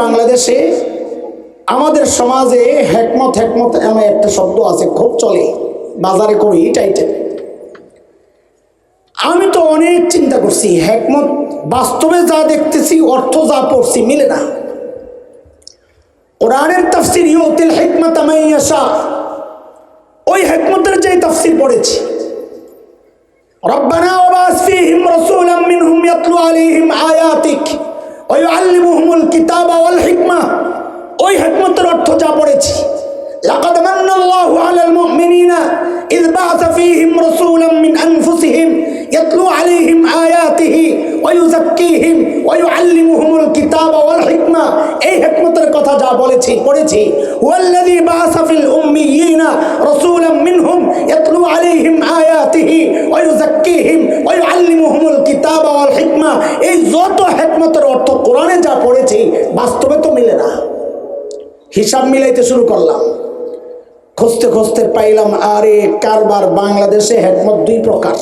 বাংলাদেশে আমাদের সমাজে হ্যাকমত হ্যাকমত এমন একটা শব্দ আছে, খুব চলে। বাজারে করি এটাইটা আমি তো অনেক চিন্তা করছি হ্যাকমত বাস্তবে যা দেখতেছি, অর্থ যা পড়ছি, মিলে না। কোরআনের তাফসির, ইউতিল হেকমত আসা ওই হেকমতের যে তাফসির পড়েছি। রব্বান ويعلمهم الكتاب والحكمة ওই হেকমতের অর্থ যা পড়েছি لقد من الله على المؤمنين إذ بعث فيهم رسولا من أنفسهم يتلو عليهم آياته ওয়ুজাক্কিহিম ওয়ু আল্লিমুহুমুল কিতাব ওয়াল হিকমা। এই হিকমতের কথা যা বলেছি, পড়েছি। ওয়াল্লাযী বাআসা ফিল উম্মিয়িনা রাসূলাম মিনহুম ইয়াতলু আলাইহিম আয়াতিহি ওয়ুজাক্কিহিম ওয়ু আল্লিমুহুমুল কিতাব ওয়াল হিকমা। এই যত হিকমতের অর্থ কোরআনে যা পড়েছি, বাস্তবে তো মিলে না। হিসাব মিলাইতে শুরু করলাম। খুঁজতে খুঁজতে পাইলাম, আরে কারবার বাংলাদেশে হেকমত দুই প্রকার।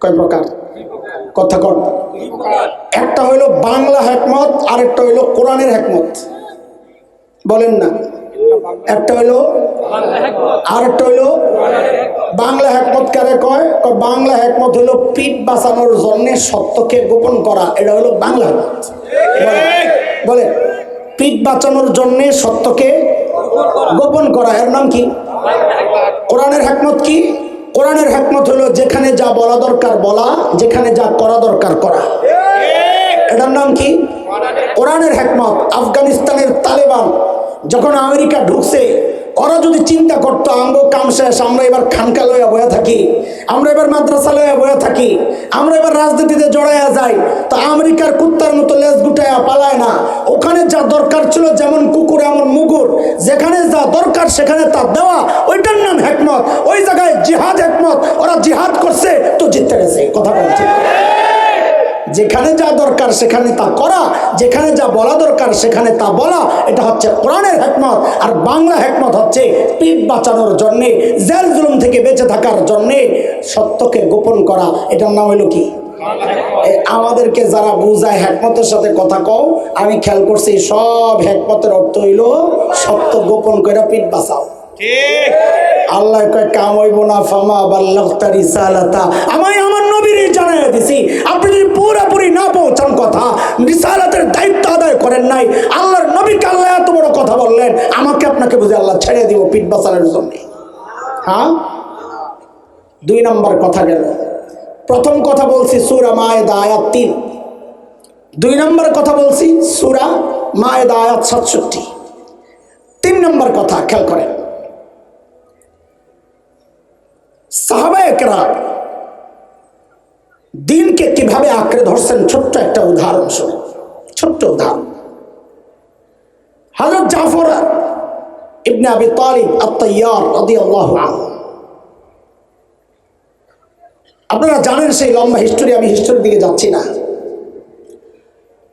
কয় প্রকার? কথা কর একটা হইল বাংলা হেকমত, আরেকটা হইল কোরআনের হেকমত। বলেন না। একটা হইল আরেকটা হইল বাংলা হেকমত কারে কয়, বাংলা হেকমত হইল পিঠ বাঁচানোর জন্য সত্যকে গোপন করা। এটা হইল বাংলা হেকমত। বলেন। বলেন। পিঠ বাঁচানোর জন্য সত্যকে গোপন করা। এর নাম কি? কোরআনের হেকমত কি? কোরআনের হেকমত হলো, যেখানে যা বলা দরকার বলা, যেখানে যা করা দরকার করা। এটার নাম কি? কোরআনের হেকমত। আফগানিস্তানের তালেবান, যখন আমেরিকা ঢুকছে ওরা যদি চিন্তা করতো, আমগো কাম শেষ, আমরা এবার খানকা লইয়া বয়া থাকি, আমরা এবার মাদ্রাসা লইয়া বয়া থাকি, আমরা এবার রাজনীতিতে জড়াইয়া যাই, তো আমেরিকার কুত্তার মতো লেজ গুটাইয়া পালায় না। ওখানে যা দরকার ছিল, যেমন কুকুর, এমন মুগুর, যেখানে যা দরকার সেখানে তা দেওয়া, ওইটার নাম হেকমত। ওই জায়গায় জিহাদ হেকমত। ওরা জিহাদ করছে, তো জিততে গেছে, কথা বলছে। যেখানে যা দরকার সেখানে তা করা যেখানে যা বলা দরকার সেখানে তা বলা এটা হচ্ছে কোরআনের হেকমত। আর বাংলা হেকমত হচ্ছে পিঠ বাঁচানোর জন্যে জেল জুলুম থেকে বেঁচে থাকার জন্যে সত্যকে গোপন করা। এটার নাম হলো কি? আমাদেরকে যারা বুঝায় হেকমতের সাথে কথা কও আমি খেয়াল করছি সব হেকমতের অর্থ হইল সত্য গোপন করে পিঠ বাঁচাও। আল্লাহ কয় কাম হইব না ফামা বাল্লাগতা রিসালাতা। আমি আমার রিসালাতের দায়িত্ব আদায় করেন নাই। আল্লাহর নবীকে আল্লাহ এত বড় কথা বললেন, আমাকে আপনাকে বুঝে আল্লাহ ছেড়ে দিব পিঠ বাঁচানোর জন্য। হ্যাঁ? দুই নম্বর কথা গেল। প্রথম কথা বলছি সুরা মায়েদা আয়াত তিন। দুই নম্বর কথা বলছি সুরা মায়েদা আয়াত সাতষট্টি। তিন নম্বর কথা, খেয়াল করেন। সাহাবা একরা দিনকে কীভাবে আঁকড়ে ধরছেন, ছোট্ট একটা উদাহরণ শুনে। ছোট্ট উদাহরণ। হজরত জাফর ইবনে আবি তালিব আত্মাইয়ার রাদিয়াল্লাহু আনহু। আপনারা জানেন সেই লম্বা হিস্টোরি আমি হিস্টোরির দিকে যাচ্ছি না।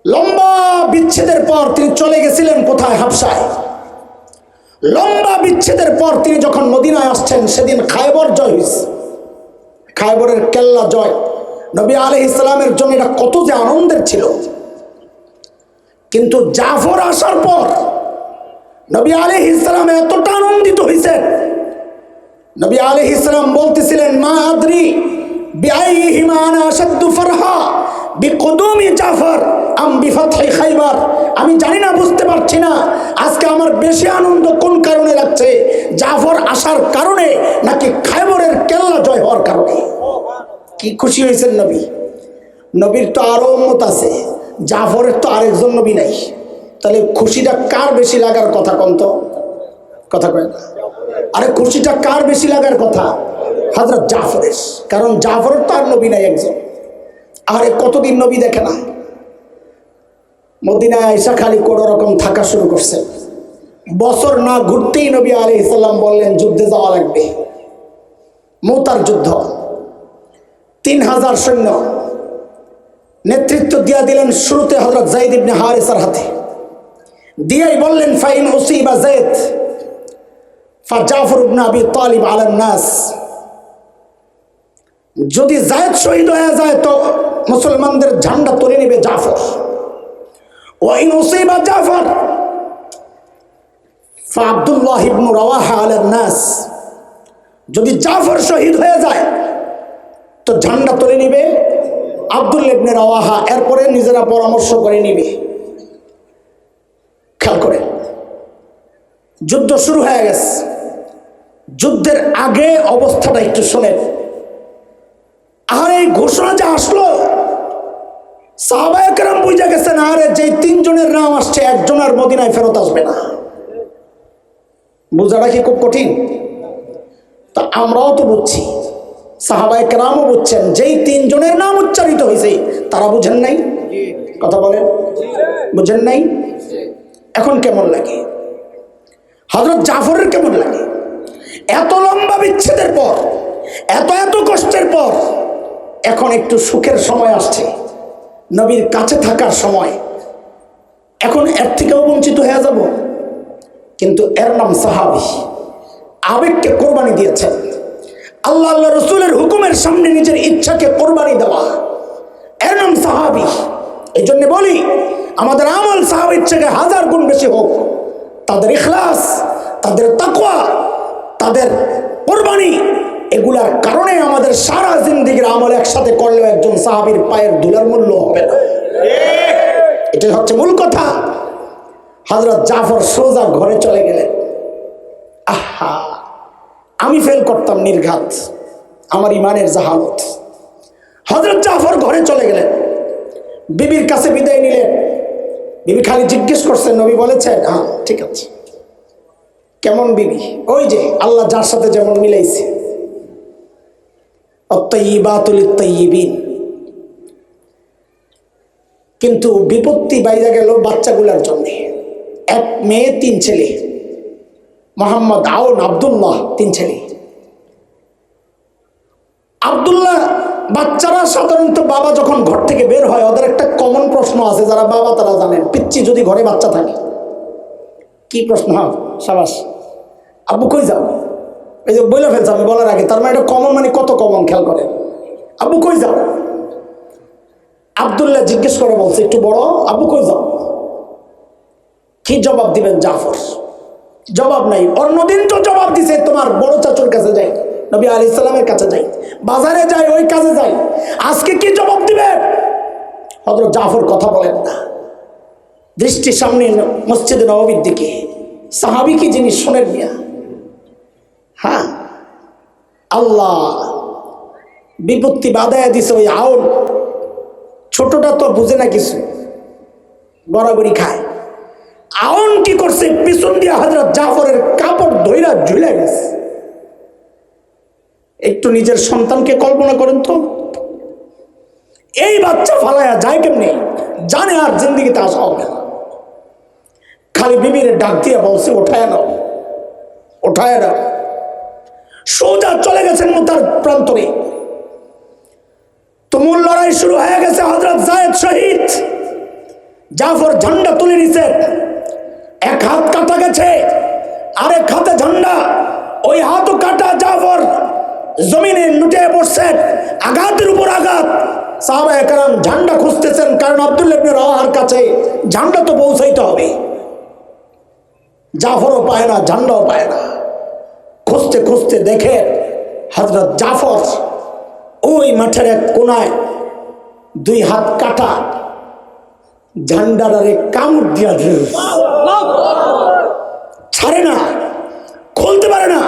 লম্বা বিচ্ছেদের পর তিনি চলে গেছিলেন কোথায়? হাফসায়। লম্বা বিচ্ছেদের পর তিনি যখন মদিনায় আসছেন, সেদিন খায়বর জয় খায়বরের কেল্লা জয়। নবী আলহ ইসলামের জন্য এটা কত যে আনন্দের ছিল। কিন্তু জাফর আসার পর নবী আলহ ইসলাম এতটা আনন্দিত হয়েছেন নবী আলহ ইসলাম বলতেছিলেন, মা আদ্রি আমি জানি না, বুঝতে পারছি না, আজকে আমার বেশি আনন্দ কোন কারণে লাগছে? জাফর আসার কারণে নাকি খাইবরের কেল্লা জয় হওয়ার কারণে? কি খুশি হয়েছেন নবী? নবীর তো আরও উম্মত আছে, জাফরের তো আরেকজন নবী নাই। তাহলে খুশিটা কার বেশি লাগার কথা কন্ত কথা কয় না। আরে খুশিটা কার বেশি লাগার কথা? হজরত জাফরের। কারণ জাফরের তো আর নবী নাই একজন। আরে কতদিন নবী দেখে না? মদিনা আয়সা খালি কোনো রকম থাকা শুরু করছে। বছর না ঘুরতেই নবী আলি ইসাল্লাম বললেন, যুদ্ধে যাওয়া লাগবে। মোতার যুদ্ধ। তিন হাজার সৈন্য নেতৃত্ব দিয়া দিলেন শুরুতে হজরত জাইদ ইবনে হারেসার হাতে। দিয়াই বললেন, ফাইন ওসিবা জায়দ ফা জাফর ইবনে আবি তালিব নাস। যদি জায়দ শহীদ হয়ে যায়, তো মুসলমানদের ঝান্ডা তুলে নেবে জাফর। ওয়াইন উসিবা জাফর ফাবদুল্লাহ ইবনু রাওয়াহা আলান নাস। যদি জাফর শহীদ হয়ে যায় তো ঝান্ডা তুলে নিবে, আব্দুল ইবনে রাওয়াহা এরপরে নিজেরা পরামর্শ করে নিবে। খেয়াল করে যুদ্ধ শুরু হয়ে গেছে। যুদ্ধের আগে অবস্থাটা একটু শোনেন। আর এই ঘোষণা যে আসলো সাহবায়করাম বুঝে গেছেন, আরে যে তিনজনের নাম আসছে একজন আর মদিনায় ফেরত আসবে না। বোঝাটা কি খুব কঠিন? তা আমরাও তো বুঝছি। সাহাবায়ক রামও বুঝছেন, যেই তিনজনের নাম উচ্চারিত হয়েছে, তারা বুঝেন নাই? কথা বলেন। বুঝেন নাই? এখন কেমন লাগে? হজরত জাফরের কেমন লাগে? এত লম্বা বিচ্ছেদের পর, এত এত কষ্টের পর, এখন একটু সুখের সময় আসছে। নবীর কাছে থাকার সময়। এখন এর থেকেও বঞ্চিত হয়ে যাব। কিন্তু এর নাম সাহাবি। আবেগকে কোরবানি দিয়েছেন। আল্লাহ আল্লাহ রসুলের হুকুমের সামনে নিজের ইচ্ছাকে কোরবানি দেওয়া। এর নাম সাহাবি। এই জন্য বলি, আমাদের আমল সাহাবির থেকে হাজার গুণ বেশি হোক। তাদের ইখলাস, তাদের তাকওয়া, তাদের কোরবানি, এগুলার কারণে আমাদের সারা জিন্দিগির আমল একসাথে করলেও একজন সাহাবির পায়ের দুলার মূল্য হবে না। এটাই হচ্ছে মূল কথা। হজরত জাফর সোজা ঘরে চলে গেলেন। আহা! আমি ফেল করতাম নির্ঘাত আমার ইমানের জাহালত। হজরত জাফর ঘরে চলে গেলেন। বিবির কাছে বিদায় নিলেন। বিবি খালি জিজ্ঞেস করছেন, নবী বলেছেন? হ্যাঁ ঠিক আছে। কেমন বিবি? ওই যে, আল্লাহ যার সাথে যেমন মিলাইছে। অত্যাইবাতুল ইত্তাইবিন কিন্তু বিপত্তি বাইরে গেল বাচ্চাগুলার জন্যে। এক মেয়ে, তিন ছেলে। মোহাম্মদ আউন আবদুল্লাহ, তিন ছেলে। আবদুল্লাহ বাচ্চারা সাধারণত বাবা যখন ঘর থেকে বের হয়, ওদের একটা কমন প্রশ্ন আছে, যারা বাবা তারা জানেন পিচ্ছি যদি ঘরে বাচ্চা থাকে, কি প্রশ্ন? হয়, সাবাস। আব্বু কই যাও? এই যে বলে ফেলছে, আমি বলার আগে, তার মানে এটা কমন মানে কত কমন খেয়াল করে। আব্বু কই যাও? আবদুল্লাহ জিজ্ঞেস করে বলছে, একটু বড়, আব্বু কই যাও? কি জবাব দিবেন? জাফর। জবাব নাই। অন্যদিন তো জবাব দিছে, তোমার বড় চাচুর কাছে যাই। নবী আলি ইসলামের কাছে যাই। বাজারে যাই, ওই কাজে যাই। আজকে কি জবাব দিবে? হজরত জাফর কথা বলেন না। দৃষ্টি সামনে মসজিদ নবীর দিকে। সাহাবি কি জিনিস শোনেন মিয়া? হ্যাঁ। আল্লাহ বিপত্তি বাধায় দিছে ওই আউল। ছোটটা তো বুঝে না কিছু। গড়াগড়ি খায়। আউন কি করছে, পিছন দিয়ে হাজরত জাফরের কাপড় ধইরা ঝুলে গেছে। একটু নিজের সন্তানকে কল্পনা করেন তো। এই বাচ্চা ফালায়া যায় কেমনি? জানে আর জিন্দিগিতে আসা হবে না। খালি বিবির ডাক দিয়ে বলছে ওঠায় নাও ওঠায় নাও। সোজা চলে গেছেন তার প্রান্তরে। তুমুল লড়াই শুরু হয়ে গেছে হজরত জায়েদ শহীদ। জাফর ঝান্ডা তুলে নিছে। এক হাত কাটা গেছে, আরেক হাতে ঝান্ডা। ওই হাতও কাটা জাফর জমিনে লুটে পড়ছেন আঘাতের উপর আঘাত। ঝান্ডা খুঁজতেছেন, কারণ আব্দুল ইবনে কাছে ঝান্ডা তো পৌঁছাইতে হবে। জাফরও পায় না, ঝান্ডাও পায় না। খুঁজতে খুঁজতে দেখে হজরত জাফর ওই মাঠের এক কোনায় দুই হাত কাটা ঝান্ডারে কামড় দিয়া দিল ছাড়ে না, খুলতে পারে না।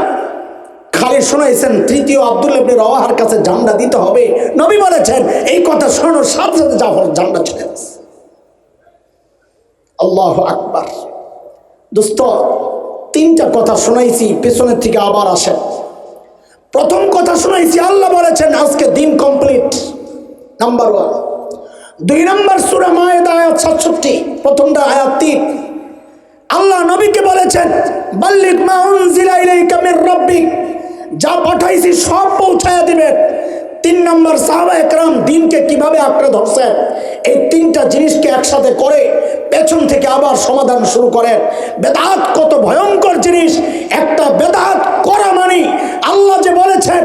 খালি শোনাইছেন, তৃতীয় আব্দুল ইবনে রওয়াহার কাছে ঝান্ডা দিতে হবে। নবী বলেছেন, এই কথা শোনানোর সাথে সাথে জাফর ঝান্ডা ছেড়ে আল্লাহ আকবার। দোস্ত, তিনটা কথা শোনাইছি, পেছনের থেকে আবার আসেন। প্রথম কথা শোনাইছি, আল্লাহ বলেছেন, আজকে দিন কমপ্লিট। নাম্বার ওয়ান দুই নম্বর সুরা মায়েদ আয়াত সাতষট্টি, প্রথমটা আয়াত তিন। আল্লাহ নবীকে বলেছেন বাল্লিক মা উনজিলা ইলাইকা মির রাব্বিক যা পাঠাইছি সব পৌঁছায়া দিবেন। তিন নম্বর সাহাবা একরাম দিনকে কীভাবে আঁকড়ে ধরছেন? এই তিনটা জিনিসকে একসাথে করে পেছন থেকে আবার সমাধান শুরু করেন। বেদাত কত ভয়ঙ্কর জিনিস। একটা বেদাত করা মানি আল্লাহ যে বলেছেন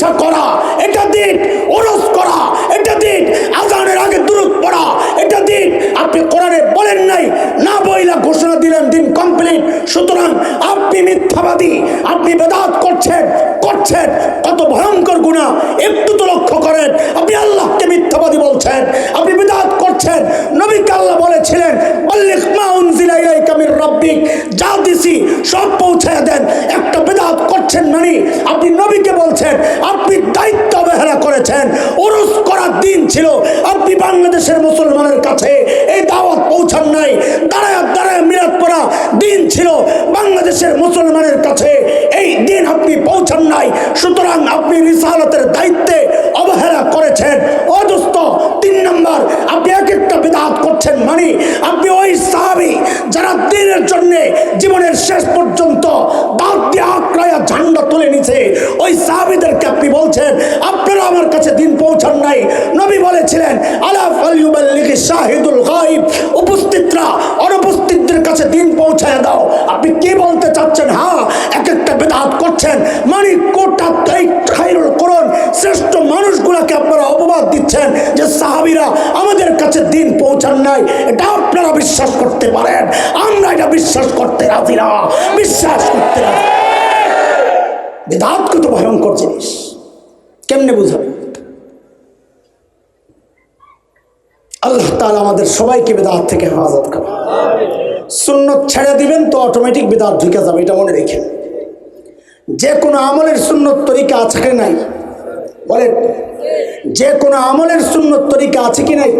চল্লিশা করা, এটা দিন ওরস করা, এটা দিন আজানের আগে দূরত পড়া, এটা দিন আপনি কোরআনে বলেন নাই, না বইলা ঘোষণা দিলেন, দিন কমপ্লিট সুতরাং আপনি মিথ্যাবাদী, আপনি বেদাত করছেন করছেন, কত ভয়ঙ্কর গুণা একটু তো লক্ষ্য করেন, আপনি আল্লাহকে মিথ্যাবাদী বলছেন, আপনি বেদাত করছেন, নবীকে আল্লাহ বলেছিলেন যা দিছি সব পৌঁছায় দেন, একটা বেদাত করছেন মানে আপনি নবীকে বলছেন, আপনি দায়িত্ব অবহেলা করেছেন, ওরস করার দিন ছিল, আপনি বাংলাদেশের মুসলমানের কাছে এই দাওয়াত পৌঁছান নাই, দাঁড়ায় দাঁড়ায় মিরাত পড়া দিন ছিল, বাংলাদেশের মুসলমানের কাছে এই দিন আপনি পৌঁছান নাই, সুতরাং আপনি রিসালতের দায়িত্বে অবহেলা করেছেন অদস্ত তিন নম্বর, আপনি এক একটা করছেন মানে আপনি ওই সাহাবি যারা দিনের জন্য জীবনের শেষ পর্যন্ত দাঁত ঝান্ডা তুলে নিছে ওই সাহাবিদেরকে আপনি বলছেন, আপনারা আমার কাছে দিন পৌঁছান নাই। নবী বলেছিলেন শাহিদুল গায়ব। উপস্থিতরা, অনুপস্থিতদের কাছে দিন পৌঁছায় দাও। আপনি কি বলতে চাচ্ছেন? হ্যাঁ এক একটা বেদাত করছেন। মানে কোটা খাইরুল করুন শ্রেষ্ঠ মানুষগুলোকে আপনারা অপবাদ দিচ্ছেন যে সাহাবিরা আমাদের কাছে দিন পৌঁছান নাই। এটা আপনারা বিশ্বাস করতে পারেন। আমরা এটা বিশ্বাস করতে রাজি না। বিশ্বাস করতে রাজি কত ভয়ঙ্কর জিনিস। কেমনে বুঝাবেন? আল্লাহ তাআলা আমাদের সবাইকে বেদাত থেকে হেফাজত করে সুন্নত ছেড়ে দিবেন তো অটোমেটিক বেদাত ঢুকে যাবে, এটা মনে রেখেন যে কোনো আমলের সুন্নত তরিকা আছে নাই? বলেন, যে কোনো আমলের সুন্নত তরিকা আছে কি নাই?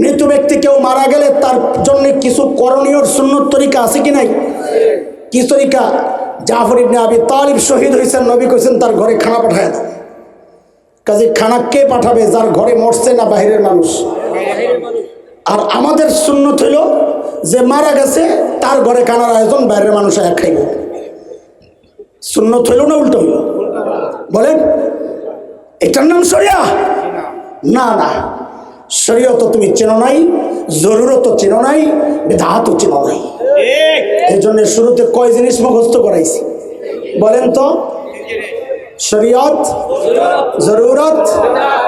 মৃত ব্যক্তি কেউ মারা গেলে তার জন্য কিছু করণীয় সুন্নত তরিকা আছে কি নাই? কি তরিকা? জাফর ইবনে আবি তালিব শহীদ হয়েছেন, নবী কইছেন, তার ঘরে খানা পাঠায় দাও। কাজে খানা কে পাঠাবে যার ঘরে মরছে না বাহিরের মানুষ? আর আমাদের সুন্নত হইল যে মারা গেছে, তার ঘরে খানার আয়োজন বাইরের মানুষ এক খাইব। সুন্নত হইল না উল্টো হইল? বলেন এটার নাম সরিয়া না না। শরীয়ত তুমি চেনো নাই জরুরত চেনো নাই বেদাহাতও চেনো নাই। এই জন্য শুরুতে কয় জিনিস মুখস্থ করাইছি? বলেন তো। শরীয়ত জরুরত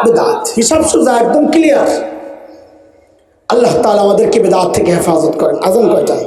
বেদাত। হিসাব সুজা একদম ক্লিয়ার আল্লাহ তাআলা আমাদেরকে বেদাত থেকে হেফাজত করেন। আজম কয়টায়?